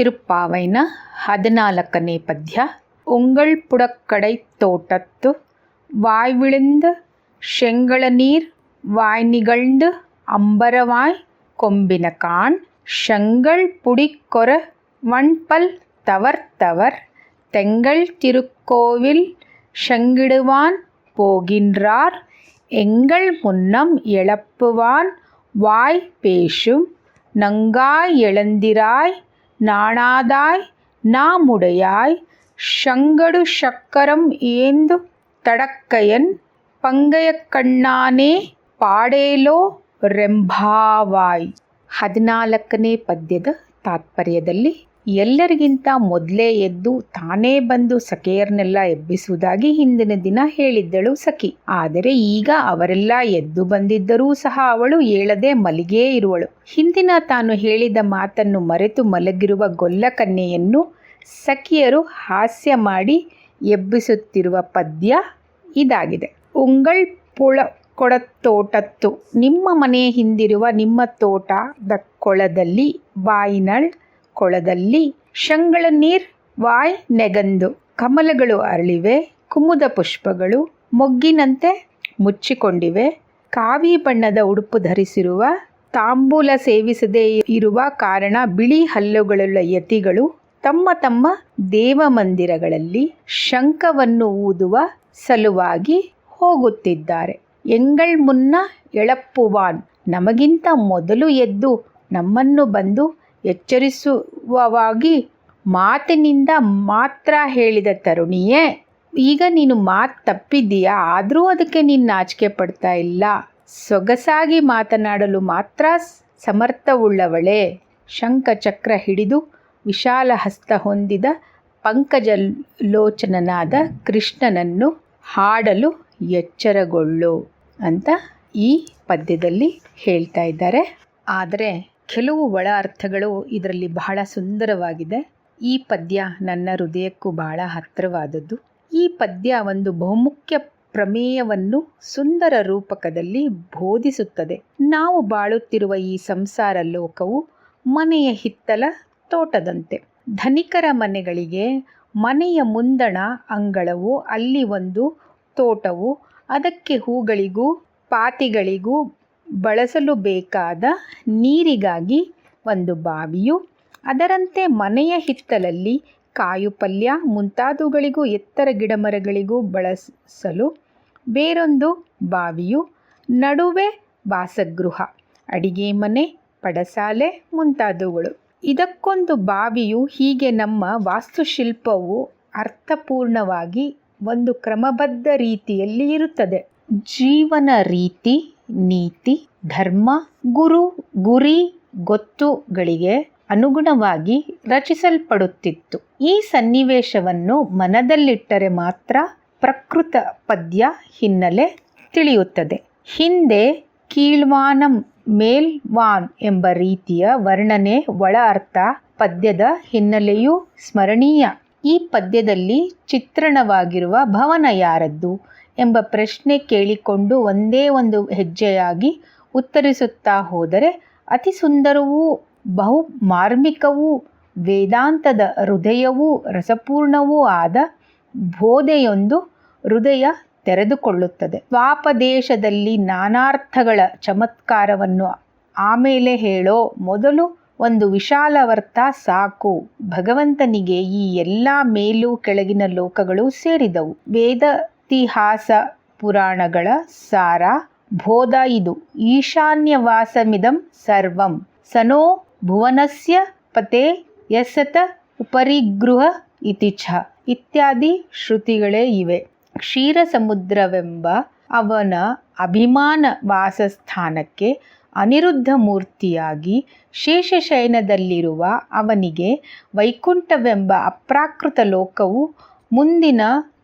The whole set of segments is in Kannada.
ತಿರುಪ್ಪಾವೈನ ಹದಿನಾಲ್ಕನೇ ಪದ್ಯ ಉಂಗಳ್ ಪುಡಕ್ಕಡೈ ತೋಟತ್ತು ವಾಯ್ವಿಳಿಂದ ಶೆಂಗಳ ನೀರ್ வாய் நிகழ்ந்து அம்பரவாய் கொம்பினகான் ஷங்கள் புடிக்கொர வண்பல் தவர்த்தவர் தெங்கள் திருக்கோவில் ஷங்கிடுவான் போகின்றார் எங்கள் முன்னம் எழப்புவான் வாய் பேசும் நங்காய் எழுந்திராய் நாணாதாய் நாமுடையாய் ஷங்கடு சக்கரம் ஏந்து ತಡಕ್ಕಯನ್ ಪಂಗಯ ಕಣ್ಣಾನೇ ಪಾಡೇಲೋ ರೆಂಭಾವಾಯ್ ಹದಿನಾಲ್ಕನೇ ಪದ್ಯದ ತಾತ್ಪರ್ಯದಲ್ಲಿ ಎಲ್ಲರಿಗಿಂತ ಮೊದಲೇ ಎದ್ದು ತಾನೇ ಬಂದು ಸಖಿಯರನ್ನೆಲ್ಲ ಎಬ್ಬಿಸುವುದಾಗಿ ಹಿಂದಿನ ದಿನ ಹೇಳಿದ್ದಳು ಸಖಿ. ಆದರೆ ಈಗ ಅವರೆಲ್ಲ ಎದ್ದು ಬಂದಿದ್ದರೂ ಸಹ ಅವಳು ಏಳದೆ ಮಲಿಗೇ ಇರುವಳು. ಹಿಂದಿನ ತಾನು ಹೇಳಿದ ಮಾತನ್ನು ಮರೆತು ಮಲಗಿರುವ ಗೊಲ್ಲಕನ್ಯೆಯನ್ನು ಸಖಿಯರು ಹಾಸ್ಯ ಮಾಡಿ ಎಬ್ಬಿಸುತ್ತಿರುವ ಪದ್ಯ ಇದಾಗಿದೆ. ಉಂಗಳ್ ಪುಳ ಕೊಡತೋಟತ್ತು. ನಿಮ್ಮ ಮನೆ ಹಿಂದಿರುವ ನಿಮ್ಮ ತೋಟದ ಕೊಳದಲ್ಲಿ ಬಾಯಿನಳ್ ಕೊಳದಲ್ಲಿ ಶಂಗಳ ನೀರ್ ವಾಯ್ ನೆಗಂದು. ಕಮಲಗಳು ಅರಳಿವೆ, ಕುಮುದ ಪುಷ್ಪಗಳು ಮೊಗ್ಗಿನಂತೆ ಮುಚ್ಚಿಕೊಂಡಿವೆ. ಕಾವಿ ಬಣ್ಣದ ಉಡುಪು ಧರಿಸಿರುವ, ತಾಂಬೂಲ ಸೇವಿಸದೇ ಇರುವ ಕಾರಣ ಬಿಳಿ ಹಲ್ಲುಗಳುಳ್ಳ ಯತಿಗಳು ತಮ್ಮ ತಮ್ಮ ದೇವ ಮಂದಿರಗಳಲ್ಲಿ ಶಂಖವನ್ನು ಊದುವ ಸಲುವಾಗಿ ಹೋಗುತ್ತಿದ್ದಾರೆ. ಎಂಗಳ್ ಮುನ್ನ ಎಳಪ್ಪುವಾನ್, ನಮಗಿಂತ ಮೊದಲು ಎದ್ದು ನಮ್ಮನ್ನು ಬಂದು ಎಚ್ಚರಿಸುವವಾಗಿ ಮಾತಿನಿಂದ ಮಾತ್ರ ಹೇಳಿದ ತರುಣಿಯೇ, ಈಗ ನೀನು ಮಾತು ತಪ್ಪಿದ್ದೀಯಾ? ಆದರೂ ಅದಕ್ಕೆ ನೀನು ನಾಚಿಕೆ ಪಡ್ತಾ ಇಲ್ಲ. ಸೊಗಸಾಗಿ ಮಾತನಾಡಲು ಮಾತ್ರ ಸಮರ್ಥವುಳ್ಳವಳೇ. ಶಂಖ ಚಕ್ರ ಹಿಡಿದು ವಿಶಾಲ ಹಸ್ತ ಹೊಂದಿದ ಪಂಕಜಲೋಚನನಾದ ಕೃಷ್ಣನನ್ನು ಹಾಡಲು ಎಚ್ಚರಗೊಳ್ಳು ಅಂತ ಈ ಪದ್ಯದಲ್ಲಿ ಹೇಳ್ತಾ ಇದ್ದಾರೆ. ಆದರೆ ಕೆಲವು ಒಳ ಅರ್ಥಗಳು ಇದರಲ್ಲಿ ಬಹಳ ಸುಂದರವಾಗಿದೆ. ಈ ಪದ್ಯ ನನ್ನ ಹೃದಯಕ್ಕೂ ಬಹಳ ಹತ್ತಿರವಾದದ್ದು. ಈ ಪದ್ಯ ಒಂದು ಬಹುಮುಖ್ಯ ಪ್ರಮೇಯವನ್ನು ಸುಂದರ ರೂಪಕದಲ್ಲಿ ಬೋಧಿಸುತ್ತದೆ. ನಾವು ಬಾಳುತ್ತಿರುವ ಈ ಸಂಸಾರ ಲೋಕವು ಮನೆಯ ಹಿತ್ತಲ ತೋಟದಂತೆ. ಧನಿಕರ ಮನೆಗಳಿಗೆ ಮನೆಯ ಮುಂದಣ ಅಂಗಳವು, ಅಲ್ಲಿ ಒಂದು ತೋಟವು, ಅದಕ್ಕೆ ಹೂಗಳಿಗೂ, ಪಾತಿಗಳಿಗೂ ಬಳಸಲು ಬೇಕಾದ ನೀರಿಗಾಗಿ ಒಂದು ಬಾವಿಯು, ಅದರಂತೆ ಮನೆಯ ಹಿತ್ತಲಲ್ಲಿ ಕಾಯು ಪಲ್ಯ ಮುಂತಾದವುಗಳಿಗೂ ಎತ್ತರ ಗಿಡಮರಗಳಿಗೂ ಬಳಸಲು ಬೇರೊಂದು ಬಾವಿಯು, ನಡುವೆ ವಾಸಗೃಹ, ಅಡಿಗೆ ಮನೆ, ಪಡಸಾಲೆ ಮುಂತಾದವುಗಳು. ಇದಕ್ಕೊಂದು ಬಾವಿಯು ಹೀಗೆ ನಮ್ಮ ವಾಸ್ತುಶಿಲ್ಪವು ಅರ್ಥಪೂರ್ಣವಾಗಿ ಒಂದು ಕ್ರಮಬದ್ಧ ರೀತಿಯಲ್ಲಿ ಇರುತ್ತದೆ. ಜೀವನ ರೀತಿ ನೀತಿ, ಧರ್ಮ, ಗುರು, ಗುರಿ, ಗೊತ್ತುಗಳಿಗೆ ಅನುಗುಣವಾಗಿ ರಚಿಸಲ್ಪಡುತ್ತಿತ್ತು. ಈ ಸನ್ನಿವೇಶವನ್ನು ಮನದಲ್ಲಿಟ್ಟರೆ ಮಾತ್ರ ಪ್ರಕೃತ ಪದ್ಯ ಹಿನ್ನೆಲೆ ತಿಳಿಯುತ್ತದೆ. ಹಿಂದೆ ಕೀಳ್ವಾನಂ ಮೇಲ್ವಾನ್ ಎಂಬ ರೀತಿಯ ವರ್ಣನೆ ಒಳ ಅರ್ಥ ಪದ್ಯದ ಹಿನ್ನೆಲೆಯೂ ಸ್ಮರಣೀಯ. ಈ ಪದ್ಯದಲ್ಲಿ ಚಿತ್ರಣವಾಗಿರುವ ಭವನ ಯಾರದ್ದು? ಎಂಬ ಪ್ರಶ್ನೆ ಕೇಳಿಕೊಂಡು ಒಂದೇ ಒಂದು ಹೆಜ್ಜೆಯಾಗಿ ಉತ್ತರಿಸುತ್ತಾ ಹೋದರೆ, ಅತಿ ಸುಂದರವೂ, ಬಹು ಮಾರ್ಮಿಕವೂ, ವೇದಾಂತದ ಹೃದಯವೂ, ರಸಪೂರ್ಣವೂ ಆದ ಬೋಧೆಯೊಂದು ಹೃದಯ ತೆರೆದುಕೊಳ್ಳುತ್ತದೆ. ಸ್ವಾಪದೇಶದಲ್ಲಿ ನಾನಾರ್ಥಗಳ ಚಮತ್ಕಾರವನ್ನು ಆಮೇಲೆ ಹೇಳೋ ಮೊದಲು ಒಂದು ವಿಶಾಲವರ್ಥ ಸಾಕು. ಭಗವಂತನಿಗೆ ಈ ಎಲ್ಲ ಮೇಲು ಕೆಳಗಿನ ಲೋಕಗಳು ಸೇರಿದವು. ವೇದತಿಹಾಸ ಪುರಾಣಗಳ ಸಾರ, ಬೋಧ ಇದು. ಈಶಾನ್ಯವಾಸಮಿದಂ ಸರ್ವಂ. ಸನೋ ಭುವನಸ್ಯ ಪತೆ ಯಸತ ಉಪರಿಗೃಹ ಇತಿಚ್ಛ ಇತ್ಯಾದಿ ಶ್ರುತಿಗಳೇ ಇವೆ. ಕ್ಷೀರ ಸಮುದ್ರವೆಂಬ ಅವನ ಅಭಿಮಾನ ವಾಸಸ್ಥಾನಕ್ಕೆ ಅನಿರುದ್ಧ ಮೂರ್ತಿಯಾಗಿ ಶೇಷಶಯನದಲ್ಲಿರುವ ಅವನಿಗೆ ವೈಕುಂಠವೆಂಬ ಅಪ್ರಾಕೃತ ಲೋಕವು ಮುಂದಿನ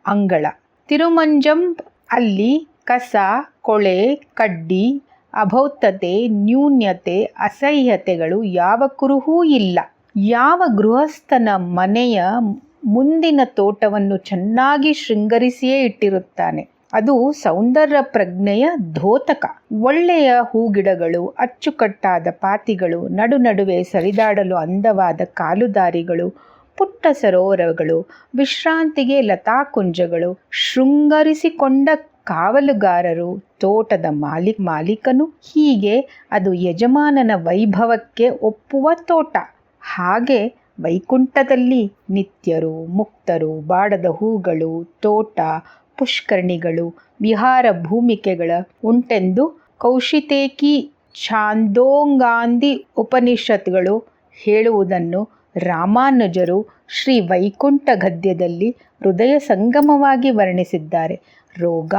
ಅಂಗಳ. ತಿರುಮಂಜಂ ಅಲ್ಲಿ ಕಸ, ಕೊಳೆ, ಕಡ್ಡಿ, ಅಭೌತತೆ, ನ್ಯೂನ್ಯತೆ, ಅಸಹ್ಯತೆಗಳು ಯಾವ ಕುರುಹೂ ಇಲ್ಲ. ಯಾವ ಗೃಹಸ್ಥನ ಮನೆಯ ಮುಂದಿನ ತೋಟವನ್ನು ಚೆನ್ನಾಗಿ ಶೃಂಗರಿಸಿಯೇ ಇಟ್ಟಿರುತ್ತಾನೆ. ಅದು ಸೌಂದರ್ಯ ಪ್ರಜ್ಞೆಯ ಧೋತಕ. ಒಳ್ಳೆಯ ಹೂಗಿಡಗಳು, ಅಚ್ಚುಕಟ್ಟಾದ ಪಾತಿಗಳು ನಡು ನಡುವೆ ಸರಿದಾಡಲು ಅಂದವಾದ ಕಾಲುದಾರಿಗಳು ಪುಟ್ಟ ಸರೋವರಗಳು, ವಿಶ್ರಾಂತಿಗೆ ಲತಾಕುಂಜಗಳು, ಶೃಂಗರಿಸಿಕೊಂಡ ಕಾವಲುಗಾರರು, ತೋಟದ ಮಾಲಿ ಮಾಲೀಕನು, ಹೀಗೆ ಅದು ಯಜಮಾನನ ವೈಭವಕ್ಕೆ ಒಪ್ಪುವ ತೋಟ. ಹಾಗೆ ವೈಕುಂಠದಲ್ಲಿ ನಿತ್ಯರು, ಮುಕ್ತರು, ಬಾಡದ ಹೂಗಳು, ತೋಟ, ಪುಷ್ಕರಣಿಗಳು, ವಿಹಾರ ಭೂಮಿಕೆಗಳ ಉಂಟೆಂದು ಕೌಶಿತೇಕಿ ಛಾಂದೋಂಗಾಂದಿ ಉಪನಿಷತ್ಗಳು ಹೇಳುವುದನ್ನು ರಾಮಾನುಜರು ಶ್ರೀ ವೈಕುಂಠ ಗದ್ಯದಲ್ಲಿ ಹೃದಯ ಸಂಗಮವಾಗಿ ವರ್ಣಿಸಿದ್ದಾರೆ. ರೋಗ,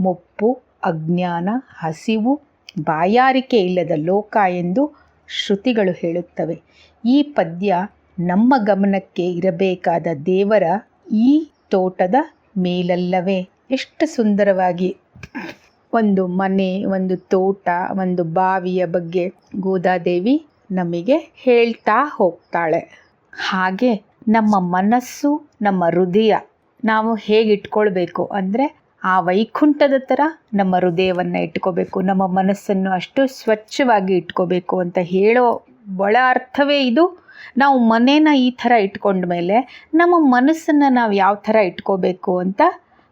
ಮುಪ್ಪು, ಅಜ್ಞಾನ, ಹಸಿವು, ಬಾಯಾರಿಕೆ ಇಲ್ಲದ ಲೋಕ ಎಂದು ಶ್ರುತಿಗಳು ಹೇಳುತ್ತವೆ. ಈ ಪದ್ಯ ನಮ್ಮ ಗಮನಕ್ಕೆ ಇರಬೇಕಾದ ದೇವರ ಈ ತೋಟದ ಮೇಲಲ್ಲವೇ? ಎಷ್ಟು ಸುಂದರವಾಗಿ ಒಂದು ಮನೆ, ಒಂದು ತೋಟ, ಒಂದು ಬಾವಿಯ ಬಗ್ಗೆ ಗೋದಾದೇವಿ ನಮಗೆ ಹೇಳ್ತಾ ಹೋಗ್ತಾಳೆ. ಹಾಗೆ ನಮ್ಮ ಮನಸ್ಸು, ನಮ್ಮ ಹೃದಯ ನಾವು ಹೇಗೆ ಇಟ್ಕೊಳ್ಬೇಕು ಅಂದರೆ ಆ ವೈಕುಂಠದ ಥರ ನಮ್ಮ ಹೃದಯವನ್ನು ಇಟ್ಕೋಬೇಕು, ನಮ್ಮ ಮನಸ್ಸನ್ನು ಅಷ್ಟು ಸ್ವಚ್ಛವಾಗಿ ಇಟ್ಕೋಬೇಕು ಅಂತ ಹೇಳೋ ಒಳ ಅರ್ಥವೇ ಇದು. ನಾವು ಮನೇನ ಈ ಥರ ಇಟ್ಕೊಂಡ ಮೇಲೆ ನಮ್ಮ ಮನಸ್ಸನ್ನು ನಾವು ಯಾವ ಥರ ಇಟ್ಕೋಬೇಕು ಅಂತ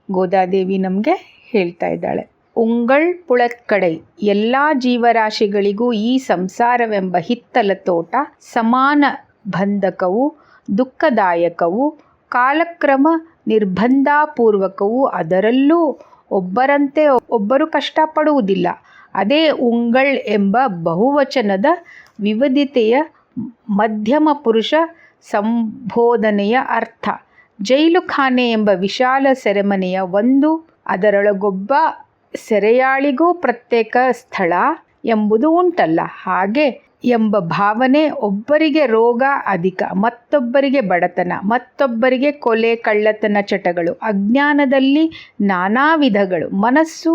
ಗೋದಾದೇವಿ ನಮಗೆ ಹೇಳ್ತಾ ಇದ್ದಾಳೆ. ಉಂಗಳ್ ಪುಳಕ್ಕಡೈ ಎಲ್ಲ ಜೀವರಾಶಿಗಳಿಗೂ ಈ ಸಂಸಾರವೆಂಬ ಹಿತ್ತಲ ತೋಟ ಸಮಾನ ಬಂಧಕವು, ದುಃಖದಾಯಕವು, ಕಾಲಕ್ರಮ ನಿರ್ಬಂಧಪೂರ್ವಕವೂ ಅದರಲ್ಲೂ ಒಬ್ಬರಂತೆ ಒಬ್ಬರು ಕಷ್ಟಪಡುವುದಿಲ್ಲ. ಅದೇ ಉಂಗಳ್ ಎಂಬ ಬಹುವಚನದ ವಿವಿಧತೆಯ ಮಧ್ಯಮ ಪುರುಷ ಸಂಬೋಧನೆಯ ಅರ್ಥ. ಜೈಲುಖಾನೆ ಎಂಬ ವಿಶಾಲ ಸೆರೆಮನೆಯ ಒಂದು ಅದರೊಳಗೊಬ್ಬ ಸೆರೆಯಾಳಿಗೂ ಪ್ರತ್ಯೇಕ ಸ್ಥಳ ಎಂಬುದು ಉಂಟಲ್ಲ. ಹಾಗೆ ಎಂಬ ಭಾವನೆ ಒಬ್ಬರಿಗೆ ರೋಗ ಅಧಿಕ, ಮತ್ತೊಬ್ಬರಿಗೆ ಬಡತನ, ಮತ್ತೊಬ್ಬರಿಗೆ ಕೊಲೆ, ಕಳ್ಳತನ ಚಟಗಳು, ಅಜ್ಞಾನದಲ್ಲಿ ನಾನಾ ವಿಧಗಳು, ಮನಸ್ಸು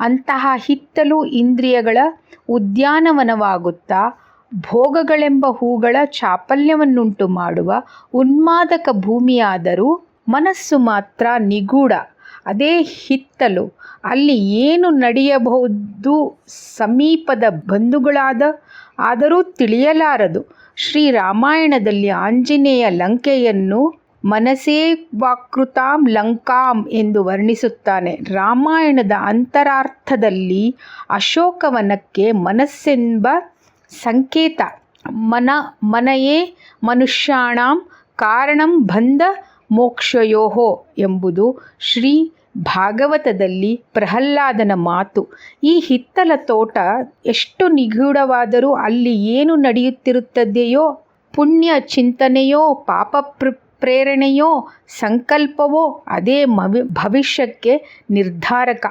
ಅಂತಹ ಹಿತ್ತಲು ಇಂದ್ರಿಯಗಳ ಉದ್ಯಾನವನವಾಗುತ್ತಾ ಭೋಗಗಳೆಂಬ ಹೂಗಳ ಚಾಪಲ್ಯವನ್ನುಂಟು ಮಾಡುವ ಉನ್ಮಾದಕ ಭೂಮಿಯಾದರೂ ಮನಸ್ಸು ಮಾತ್ರ ನಿಗೂಢ, ಅದೇ ಹಿತ್ತಲು. ಅಲ್ಲಿ ಏನು ನಡೆಯಬಹುದು ಸಮೀಪದ ಬಂಧುಗಳಾದ ಆದರೂ ತಿಳಿಯಲಾರದು. ಶ್ರೀರಾಮಾಯಣದಲ್ಲಿ ಆಂಜನೇಯ ಲಂಕೆಯನ್ನು ಮನಸೇ ವಾಕೃತಾಂ ಲಂಕಾಂ ಎಂದು ವರ್ಣಿಸುತ್ತಾನೆ. ರಾಮಾಯಣದ ಅಂತರಾರ್ಥದಲ್ಲಿ ಅಶೋಕವನಕ್ಕೆ ಮನಸ್ಸೆಂಬ ಸಂಕೇತ. ಮನ, ಮನೆಯೇ ಮನುಷ್ಯಾಣಂ ಕಾರಣಂ ಬಂಧ ಮೋಕ್ಷಯೋಹೋ ಎಂಬುದು ಶ್ರೀ ಭಾಗವತದಲ್ಲಿ ಪ್ರಹ್ಲಾದನ ಮಾತು. ಈ ಹಿತ್ತಲ ತೋಟ ಎಷ್ಟು ನಿಗೂಢವಾದರೂ ಅಲ್ಲಿ ಏನು ನಡೆಯುತ್ತಿರುತ್ತದೆಯೋ, ಪುಣ್ಯ ಚಿಂತನೆಯೋ, ಪಾಪ ಪ್ರ, ಪ್ರೇರಣೆಯೋ, ಸಂಕಲ್ಪವೋ, ಅದೇ ಮವಿ, ಭವಿಷ್ಯಕ್ಕೆ ನಿರ್ಧಾರಕ.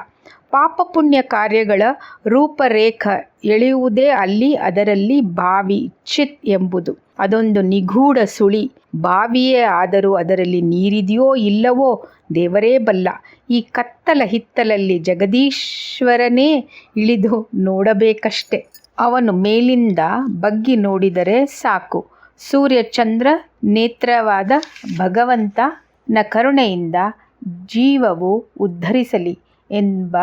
ಪಾಪ ಪುಣ್ಯ ಕಾರ್ಯಗಳ ರೂಪರೇಖ ಎಳೆಯುವುದೇ ಅಲ್ಲಿ ಅದರಲ್ಲಿ ಬಾವಿ, ಚಿತ್ ಎಂಬುದು. ಅದೊಂದು ನಿಗೂಢ ಸುಳಿ. ಬಾವಿಯೇ ಆದರೂ ಅದರಲ್ಲಿ ನೀರಿದೆಯೋ ಇಲ್ಲವೋ ದೇವರೇ ಬಲ್ಲ. ಈ ಕತ್ತಲ ಹಿತ್ತಲಲ್ಲಿ ಜಗದೀಶ್ವರನೇ ಇಳಿದು ನೋಡಬೇಕಷ್ಟೆ. ಅವನು ಮೇಲಿಂದ ಬಗ್ಗಿ ನೋಡಿದರೆ ಸಾಕು. ಸೂರ್ಯ ಚಂದ್ರ, ನೇತ್ರವಾದ ಭಗವಂತನ ಕರುಣೆಯಿಂದ ಜೀವವು ಉದ್ಧರಿಸಲಿ ಎಂಬ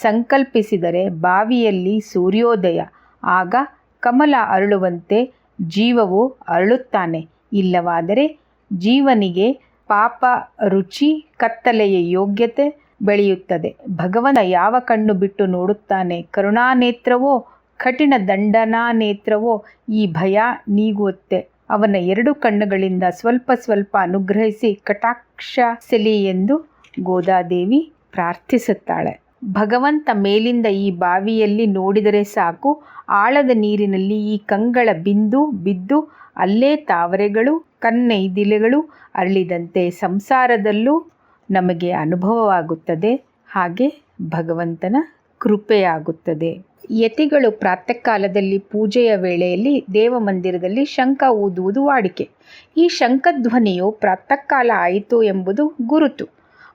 ಸಂಕಲ್ಪಿಸಿದರೆ ಬಾವಿಯಲ್ಲಿ ಸೂರ್ಯೋದಯ. ಆಗ ಕಮಲ ಅರಳುವಂತೆ ಜೀವವು ಅರಳುತ್ತಾನೆ. ಇಲ್ಲವಾದರೆ ಜೀವನಿಗೆ ಪಾಪ ರುಚಿ, ಕತ್ತಲೆಯ ಯೋಗ್ಯತೆ ಬೆಳೆಯುತ್ತದೆ. ಭಗವಂತ ಯಾವ ಕಣ್ಣು ಬಿಟ್ಟು ನೋಡುತ್ತಾನೆ? ಕರುಣಾನೇತ್ರವೋ, ಕಠಿಣ ದಂಡನಾ ನೇತ್ರವೋ ಈ ಭಯ ನೀಗುತ್ತೆ ಅವನ ಎರಡು ಕಣ್ಣುಗಳಿಂದ ಸ್ವಲ್ಪ ಸ್ವಲ್ಪ ಅನುಗ್ರಹಿಸಿ ಕಟಾಕ್ಷ ಸೆಲಿ ಎಂದು ಗೋದಾದೇವಿ ಪ್ರಾರ್ಥಿಸುತ್ತಾಳೆ. ಭಗವಂತ ಮೇಲಿಂದ ಈ ಬಾವಿಯಲ್ಲಿ ನೋಡಿದರೆ ಸಾಕು ಆಳದ ನೀರಿನಲ್ಲಿ ಈ ಕಂಗಳ ಬಿಂದು ಬಿದ್ದು ಅಲ್ಲೇ ತಾವರೆಗಳು ಕನ್ನೈದಿಲೆಗಳು ಅರಳಿದಂತೆ ಸಂಸಾರದಲ್ಲೂ ನಮಗೆ ಅನುಭವವಾಗುತ್ತದೆ. ಹಾಗೆ ಭಗವಂತನ ಕೃಪೆಯಾಗುತ್ತದೆ. ಯತಿಗಳು ಪ್ರಾತಃ ಕಾಲದಲ್ಲಿ ಪೂಜೆಯ ವೇಳೆಯಲ್ಲಿ ದೇವಮಂದಿರದಲ್ಲಿ ಶಂಖ ಊದುವುದು ವಾಡಿಕೆ. ಈ ಶಂಖಧ್ವನಿಯು ಪ್ರಾತಃ ಕಾಲ ಆಯಿತು ಎಂಬುದು ಗುರುತು.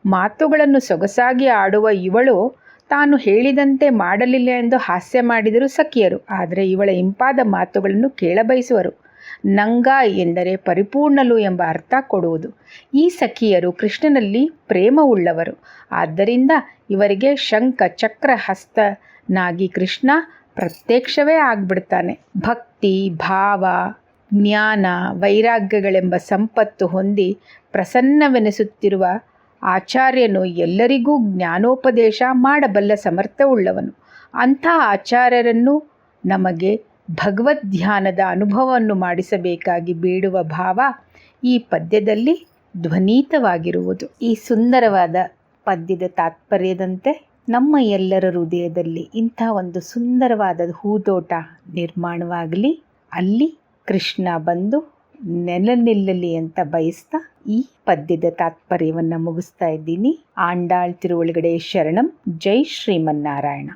ಮಾತುಗಳನ್ನು ಸೊಗಸಾಗಿ ಆಡುವ ಇವಳು ತಾನು ಹೇಳಿದಂತೆ ಮಾಡಲಿಲ್ಲ ಎಂದು ಹಾಸ್ಯ ಮಾಡಿದರು ಸಖಿಯರು. ಆದರೆ ಇವಳ ಇಂಪಾದ ಮಾತುಗಳನ್ನು ಕೇಳಬಯಸುವರು. ನಂಗ ಎಂದರೆ ಪರಿಪೂರ್ಣಲು ಎಂಬ ಅರ್ಥ ಕೊಡುವುದು. ಈ ಸಖಿಯರು ಕೃಷ್ಣನಲ್ಲಿ ಪ್ರೇಮವುಳ್ಳವರು. ಆದ್ದರಿಂದ ಇವರಿಗೆ ಶಂಖ, ಚಕ್ರ, ಹಸ್ತನಾಗಿ ಕೃಷ್ಣ ಪ್ರತ್ಯಕ್ಷವೇ ಆಗ್ಬಿಡ್ತಾನೆ. ಭಕ್ತಿ, ಭಾವ, ಜ್ಞಾನ, ವೈರಾಗ್ಯಗಳೆಂಬ ಸಂಪತ್ತು ಹೊಂದಿ ಪ್ರಸನ್ನವೆನಿಸುತ್ತಿರುವ ಆಚಾರ್ಯನು ಎಲ್ಲರಿಗೂ ಜ್ಞಾನೋಪದೇಶ ಮಾಡಬಲ್ಲ ಸಮರ್ಥವುಳ್ಳವನು. ಅಂಥ ಆಚಾರ್ಯರನ್ನು ನಮಗೆ ಭಗವದ್ಧ್ಯಾನದ ಅನುಭವವನ್ನು ಮಾಡಿಸಬೇಕಾಗಿ ಬೇಡುವ ಭಾವ ಈ ಪದ್ಯದಲ್ಲಿ ಧ್ವನೀತವಾಗಿರುವುದು. ಈ ಸುಂದರವಾದ ಪದ್ಯದ ತಾತ್ಪರ್ಯದಂತೆ ನಮ್ಮ ಎಲ್ಲರ ಹೃದಯದಲ್ಲಿ ಇಂಥ ಒಂದು ಸುಂದರವಾದ ಹೂದೋಟ ನಿರ್ಮಾಣವಾಗಲಿ. ಅಲ್ಲಿ ಕೃಷ್ಣ ಬಂದು ನೆಲ ನಿಲ್ಲಲಿ ಅಂತ ಬಯಸ್ತಾ ಈ ಪದ್ಯದ ತಾತ್ಪರ್ಯವನ್ನು ಮುಗಿಸ್ತಾ ಇದ್ದೀನಿ. ಆಂಡಾಳ್ ತಿರುವಳಗಡೆ ಶರಣಂ. ಜೈ ಶ್ರೀಮನ್ನಾರಾಯಣ.